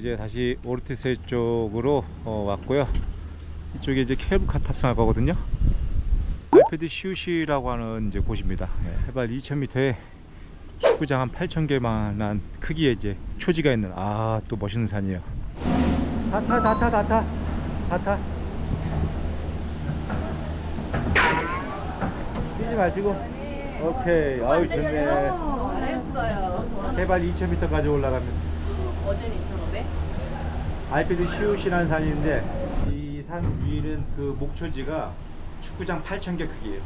이제 다시 오르티스 쪽으로 어, 왔고요. 이쪽에 이제 케이블카 탑승할 거거든요. 알페드 시우시라고 하는 이제 곳입니다. 예, 해발 2,000m에 축구장 한 8,000개만한 크기의 이제 초지가 있는 아 또 멋있는 산이에요. 다 타, 다 타, 다 타, 다 타. 뛰지 마시고. 오케이. 아우 좋네. 잘했어요. 해발 2,000m까지 올라가면 어제는 2,500? 알페드 시우시라는 산인데 이 산 위는 그 목초지가 축구장 8,000개 크기예요.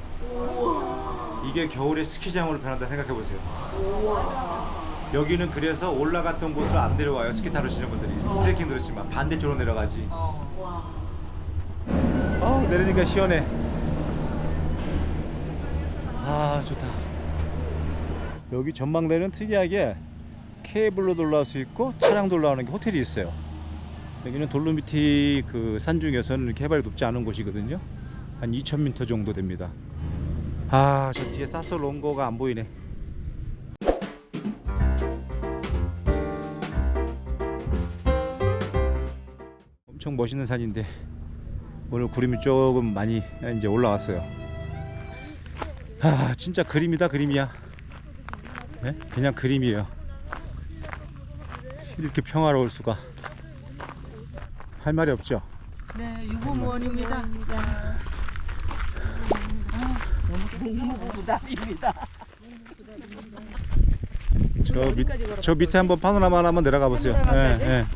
이게 겨울에 스키장으로 변한다 생각해 보세요. 여기는 그래서 올라갔던 곳으로 안 내려와요. 스키 타러시는 분들이 트레킹 들었지만 반대쪽으로 내려가지. 어. 와. 아 내리니까 시원해. 아 좋다. 여기 전망대는 특이하게 케이블로도 올라올 수 있고 차량도 올라오는 게 호텔이 있어요. 여기는 돌로미티 그 산 중에서는 해발이 높지 않은 곳이거든요. 한 2,000m 정도 됩니다. 아, 저 뒤에 사소 롱고가 안 보이네. 엄청 멋있는 산인데 오늘 구름이 조금 많이 이제 올라왔어요. 아, 진짜 그림이다 그림이야. 네? 그냥 그림이에요. 이렇게 평화로울 수가. 할 말이 없죠. 네, 유부모원입니다. 너무 부담입니다. 저, 밑, 저 밑에 한번 파노라마 한번 내려가 보세요. 예, 예.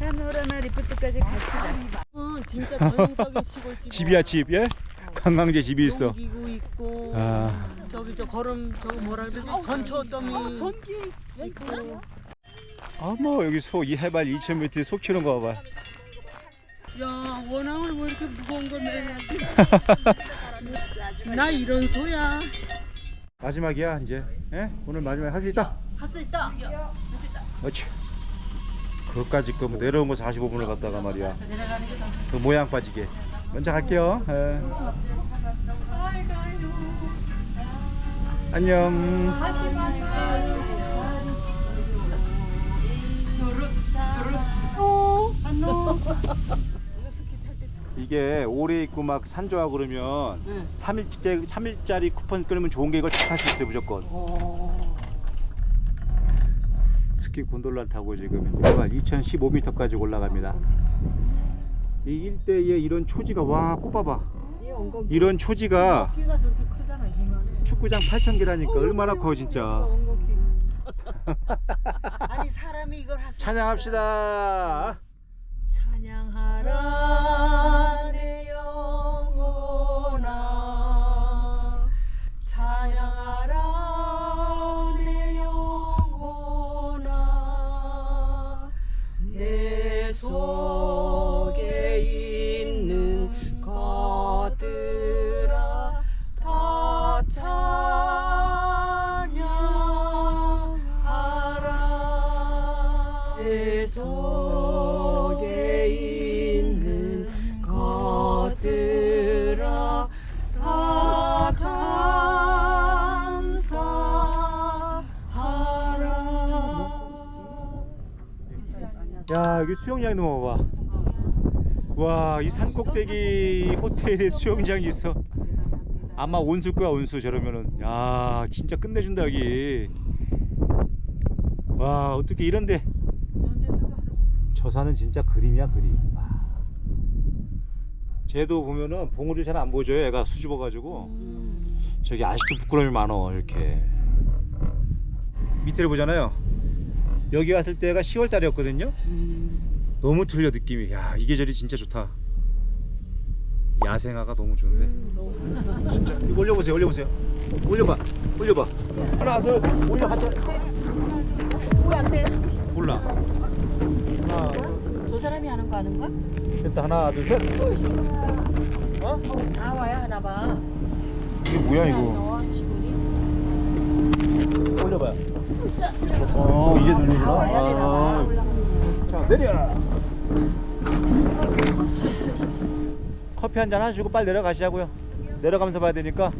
파노라마 리프트까지 갑시다. 은 진짜 전형적인 시골집. 집이야 집, 예? 관광지 집이 있어. 농기구 있고 아. 저기 저 걸음 저거 뭐라 그러지? 건초 더미. 전기 있고. 어머 여기 소 이 해발 2,000m에 소 키우는 거 봐봐. 야 원앙을 왜 이렇게 무거운 걸 매야지? 나 이런 소야. 마지막이야 이제. 예? 오늘 마지막 할수 있다. 할 수 있다. 그렇지. 그것까지 그 내려온 거 45분을 갔다가 말이야. 그 모양 빠지게. 먼저 갈게요. 예. 안녕. 이게 오래 있고 막 산조하고 그러면 네. 3일째 3일짜리 쿠폰 끊으면 좋은 게 이걸 다탈수 있어요 무조건. 어. 스키 곤돌라를 타고 지금 이제 해발 2015m까지 올라갑니다. 이 일대에 이런 초지가 와 꽃봐봐. 이런 초지가 축구장 8,000개라니까 얼마나 커 진짜. 아니 사람이 이걸 할수 찬양합시다. 찬양하라 야 여기 수영장 봐봐. 와 이 산꼭대기 호텔에 수영장이 있어. 아마 온수 거야 온수 저러면은 야 진짜 끝내준다 여기. 와 어떻게 이런데 저 산은 진짜 그림이야 그림. 와. 쟤도 보면은 봉우리 잘안 보여줘요. 애가 수줍어 가지고 저기 아직도 부끄러움이 많어 이렇게. 밑에를 보잖아요. 여기 왔을 때가 10월 달이었거든요. 너무 틀려 느낌이. 야 이 계절이 진짜 좋다. 야생화가 너무 좋은데. 진짜 이거 올려보세요. 올려보세요. 올려봐. 올려봐. 하나 둘 올려 하자. 왜안 돼? 몰라. 하나 저 사람이 하는 거 아는가? 됐다 하나 둘 셋. 어? 다 와야 하나 봐. 이게 뭐야 이거? 올려봐요. 어 이제 눌리구나. 아. 자 내려. 커피 한 잔 하시고 빨리 내려가시자고요. 내려가면서 봐야 되니까.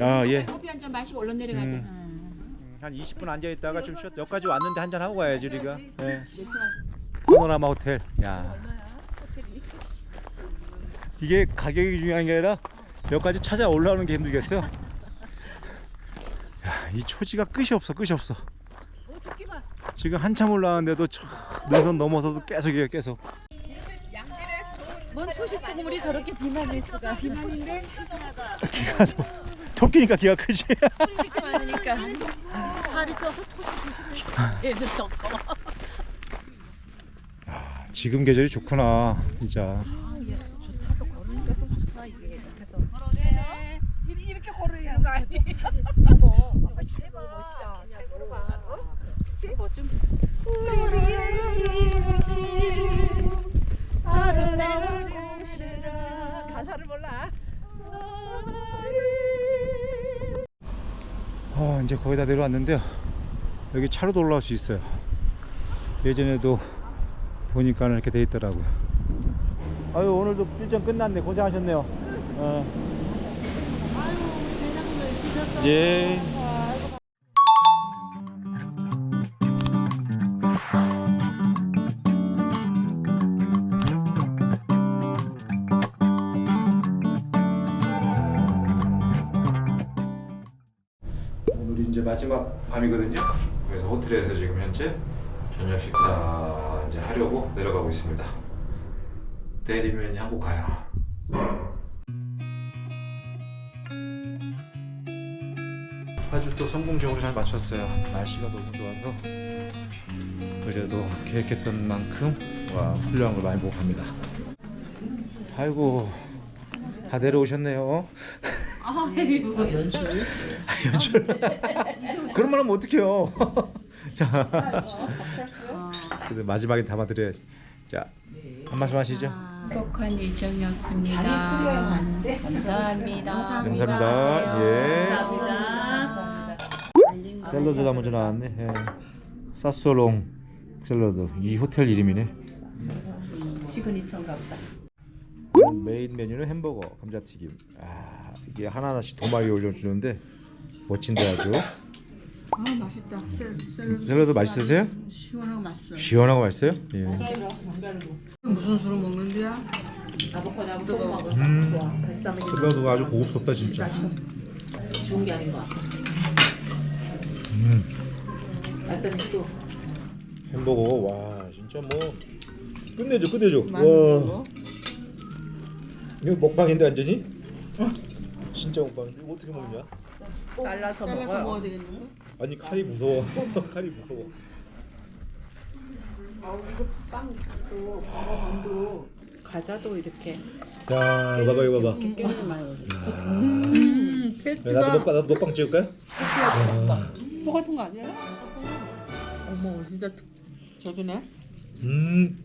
아 예. 커피 한 잔 마시고 얼른 내려가자. 음. 한 20분 앉아 있다가 좀 쉬었. 여기까지 왔는데 한 잔 하고 가야지 우리가. 예. 파노라마 호텔. 야. 이게 가격이 중요한 게 아니라 여기까지 찾아 올라오는 게 힘들겠어. 야, 이 초지가 끝이 없어, 끝이 없어. 지금 한참 올라왔는데도 저 능선 넘어서도 계속 이게 계속. 뭔 소식 국물이 저렇게 비만일 수가. 비만인데 토끼니까 기가 크지. 이렇게 많으니까. 살이 쪄서 토시 쟤는 썩어. 아, 지금 계절이 좋구나, 진짜. 좋다도 걸으니까 또 좋다 이게. 그래서 이렇게 걸어야 하는 거 아니? 저거. 해봐. 멋있다. 잘 걸어봐. 어? 그치? 뭐 좀. 가사를 몰라. 어, 이제 거의 다 내려왔는데요. 여기 차로도 올라올 수 있어요. 예전에도 보니까 이렇게 돼 있더라고요. 아유, 오늘도 일정 끝났네. 고생하셨네요. 어. 예. 오늘 밤이거든요. 그래서 호텔에서 지금 현재 저녁 식사 이제 하려고 내려가고 있습니다. 내리면 한국 가요. 아주 또 성공적으로 잘 마쳤어요. 날씨가 너무 좋아서 그래도 계획했던 만큼 와 훌륭한 걸 많이 보고 갑니다. 아이고 다 내려오셨네요. 이거 연출. 연출. 그런 말 하면 어떡해요. 자, 그래도 마지막에 담아드려야지. 자, 한 말씀 하시죠. 행복한 일정이었습니다. 자리 소리가 많은데. 감사합니다. 감사합니다. 예. 감사합니다. 샐러드가 먼저 나왔네. 예. 사소롱 샐러드. 이 호텔 이름이네. 시그니처인가 보다. 메인 메뉴는 햄버거, 감자튀김. 아, 이게 하나하나씩 도마 위에 올려주는데 멋진데 아주. 아 맛있다. 샐러드 샐러드 맛있으세요? 시원하고 맛있어. 시원하고 맛있어요? 예. 무슨 술을 먹는데야? 아보카도 한번 또 먹어. 음. 샐러드가 아주 고급스럽다 진짜. 좋은 게 아닌 거야. 음. 발사믹도 햄버거 와 진짜 뭐 끝내줘 끝내줘 많 이? 이거 먹방인데 완전히 진짜 먹방 이거 어떻게 먹냐 잘라서 먹어야 되겠는데? 아니 칼이 무서워 칼이 무서워 빵도 버거반도 과자도 이렇게 자 봐봐 이거 봐봐 깨를 많이 올려. 음, 야, 나도 먹방 나도 먹방 찍을까요? 아, 똑같은 거 아니야? 어머 진짜 특- 저기네. 음,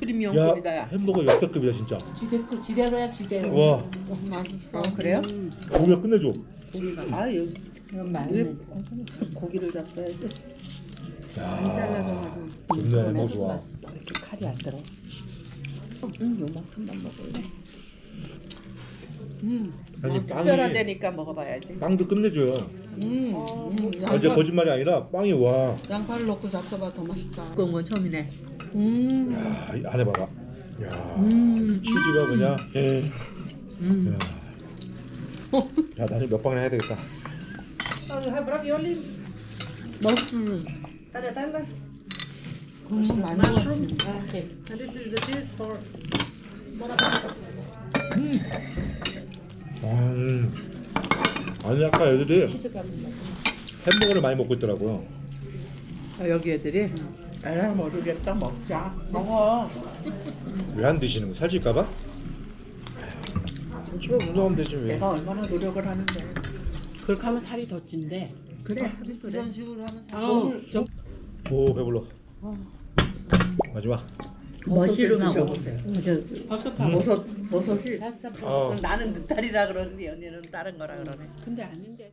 프리미엄급이다 야 야. 햄버거 역대급이야 진짜 지대로 지대로야 지대로. 와 어, 맛있어. 그래요? 고기가 끝내줘 아 여기 이건 많이 고기를 잡숴야지. 안 잘라서 가지고. 좋네 뭐 좋아 이렇게 칼이 안 들어. 응, 요만큼만 먹을래. 음. 아니 어, 특별하다니까 먹어봐야지. 빵도 끝내줘요 음. 음. 아, 이제 양파, 거짓말이 아니라 빵이 와 양파를 넣고 잡숴봐 더 맛있다. 그건 건 처음이네. 음. 야, 이 안에 봐봐 야 음. 치즈가 그냥 예. 음. 야. 야 나중에 몇 방이나 해야 되겠다. 국물 많이 넣었지. 음. 아니 아까 애들이 치즈가 햄버거를 많이 먹고 있더라고요 아, 여기 애들이 에라 모르겠다 먹자. 먹어. 왜 안 드시는 거 살찔까봐? 집에 운동하면 되지 왜 내가 얼마나 노력을 하는데. 그렇게 하면 살이 더 찐대. 그래. 이런 식으로 하면 살. 어, 저 오 배불러 마지막 버섯을 드셔보세요. 버섯 가 버섯 버섯이. 아. 나는 느타리라 그러는데 언니는 다른 거라 그러네. 근데 아닌데.